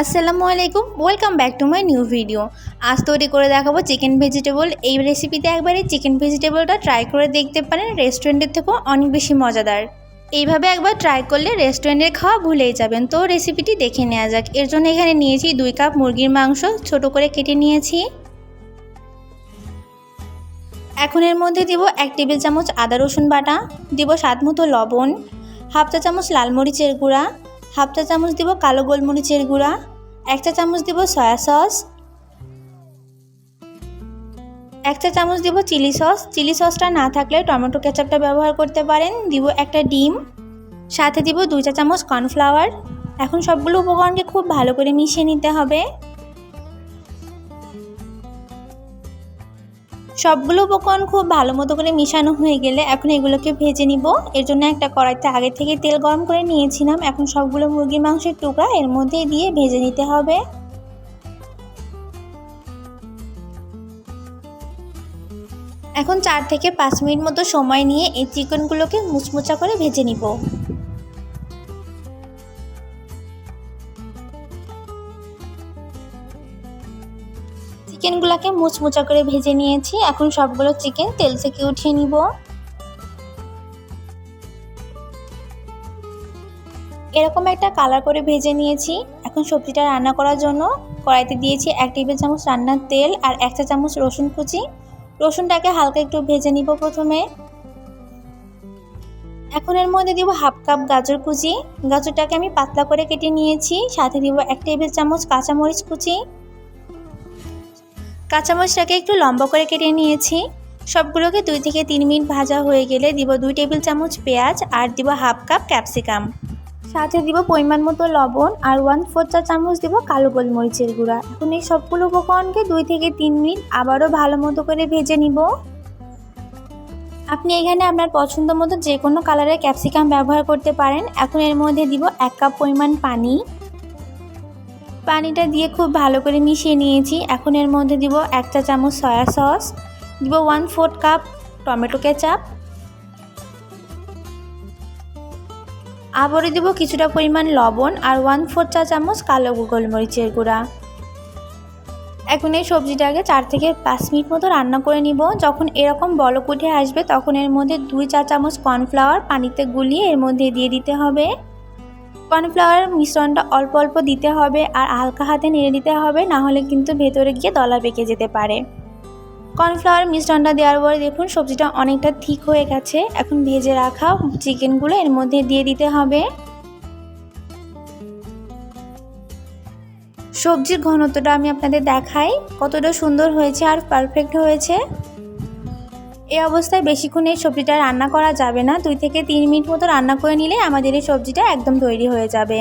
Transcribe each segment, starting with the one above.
আসসালামু আলাইকুম welcome back to my new video আজ তৈরি করে দেখাবো চিকেন ভেজিটেবল এই রেসিপিতে একবার এই চিকেন ভেজিটেবলটা ট্রাই করে দেখতে পারেন রেস্টুরেন্টের থেকেও অনেক বেশি মজাদার। এইভাবে একবার ট্রাই করলে রেস্টুরেন্টের খাওয়া ভুলেই যাবেন। তো রেসিপিটি দেখে নেওয়া যাক। এর জন্য এখানে নিয়েছি দুই কাপ মুরগির মাংস, ছোট করে কেটে নিয়েছি। এখন এর মধ্যে দিব এক টেবিল চামচ আদা রসুন বাটা, দিব স্বাদ মতো লবণ, হাফ চা চামচ লাল মরিচের গুঁড়া হাফ চা চামচ দিব কালো গোলমরিচের গুঁড়া, এক চা চামচ দিব সয়া সস, এক চা চামচ দিব চিলি সস। চিলি সসটা না থাকলে টমেটো কেচাপটা ব্যবহার করতে পারেন। দিব একটা ডিম, সাথে দিব দুই চা চামচ কর্নফ্লাওয়ার। এখন সবগুলো উপকরণকে খুব ভালো করে মিশিয়ে নিতে হবে। সবগুলো উপকরণ খুব ভালো মতো করে মিশানো হয়ে গেলে এখন এগুলোকে ভেজে নিব। এর জন্য একটা কড়াইতে আগে থেকে তেল গরম করে নিয়েছিলাম। এখন সবগুলো মুরগির মাংসের টুকরা এর মধ্যে দিয়ে ভেজে নিতে হবে। এখন চার থেকে পাঁচ মিনিট মতো সময় নিয়ে এই চিকেনগুলোকে মুচমুচা করে ভেজে নিব। চিকেনগুলোকে মুচমুচা করে ভেজে নিয়েছি। এখন সবগুলো চিকেন তেল থেকে উঠিয়ে নিব। এরকম একটা কালার করে ভেজে নিয়েছি। এখন সবজিটা রান্না করার জন্য কড়াইতে দিয়েছি এক টেবিল চামচ রান্নার তেল আর এক চা চামচ রসুন কুচি। রসুনটাকে হালকা একটু ভেজে নিব প্রথমে। এখন এর মধ্যে দিব হাফ কাপ গাজর কুচি। গাজরটাকে আমি পাতলা করে কেটে নিয়েছি। সাথে দিব এক টেবিল চামচ কাঁচামরিচ কুচি। কাঁচামরিচটাকে একটু লম্বা করে কেটে নিয়েছি। সবগুলোকে দুই থেকে তিন মিনিট ভাজা হয়ে গেলে দিব দুই টেবিল চামচ পেঁয়াজ আর দিব হাফ কাপ ক্যাপসিকাম। সাথে দিব পরিমাণ মতো লবণ আর ওয়ান ফোর চা চামচ দিব কালো গোলমরিচের গুঁড়া। এখন এই সবগুলো উপকরণকে দুই থেকে তিন মিনিট আবারও ভালো মতো করে ভেজে নিব। আপনি এখানে আপনার পছন্দ মতো যে কোনো কালারের ক্যাপসিকাম ব্যবহার করতে পারেন। এখন এর মধ্যে দিব এক কাপ পরিমাণ পানি। পানিটা দিয়ে খুব ভালো করে মিশিয়ে নিয়েছি। এখন এর মধ্যে দিব এক চা চামচ সয়া সস, দিব one fourth cup tomato ketchup. আবারও দিব কিছুটা পরিমাণ লবণ আর ওয়ান ফোর চা চামচ কালো গোলমরিচের গুঁড়া। এখন এই সবজিটাকে চার থেকে পাঁচ মিনিট মতো রান্না করে নিব। যখন এরকম বলক উঠে আসবে, তখন এর মধ্যে দুই চা চামচ কর্নফ্লাওয়ার পানিতে গুলিয়ে এর মধ্যে দিয়ে দিতে হবে। কর্নফ্লাওয়ার মিশ্রণটা অল্প অল্প দিতে হবে আর হালকা হাতে নেড়ে দিতে হবে, না হলে কিন্তু ভেতরে গিয়ে দলা পেকে যেতে পারে। কর্নফ্লাওয়ার মিশ্রণটা দেওয়ার পরে দেখুন সবজিটা অনেকটা ঠিক হয়ে গেছে। এখন ভেজে রাখা চিকেনগুলো এর মধ্যে দিয়ে দিতে হবে। সবজির ঘনত্বটা আমি আপনাদের দেখাই, কতটা সুন্দর হয়েছে আর পারফেক্ট হয়েছে। এই অবস্থায় বেশিক্ষণ এই সবজিটা রান্না করা যাবে না। দুই থেকে তিন মিনিট মতো রান্না করে নিলে আমাদের এই সবজিটা একদম তৈরি হয়ে যাবে।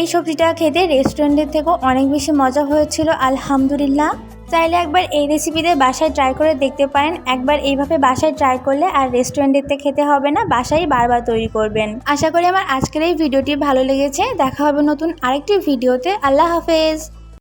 এই সবজিটা খেতে রেস্টুরেন্টের থেকেও অনেক বেশি মজা হয়েছিল, আলহামদুলিল্লাহ। চাইলে একবার এই রেসিপিতে বাসায় ট্রাই করে দেখতে পারেন। একবার এইভাবে বাসায় ট্রাই করলে আর রেস্টুরেন্টেতে খেতে হবে না, বাসায় বারবার তৈরি করবেন। আশা করি আমার আজকের এই ভিডিওটি ভালো লেগেছে। দেখা হবে নতুন আরেকটি ভিডিওতে আল্লাহ হাফেজ।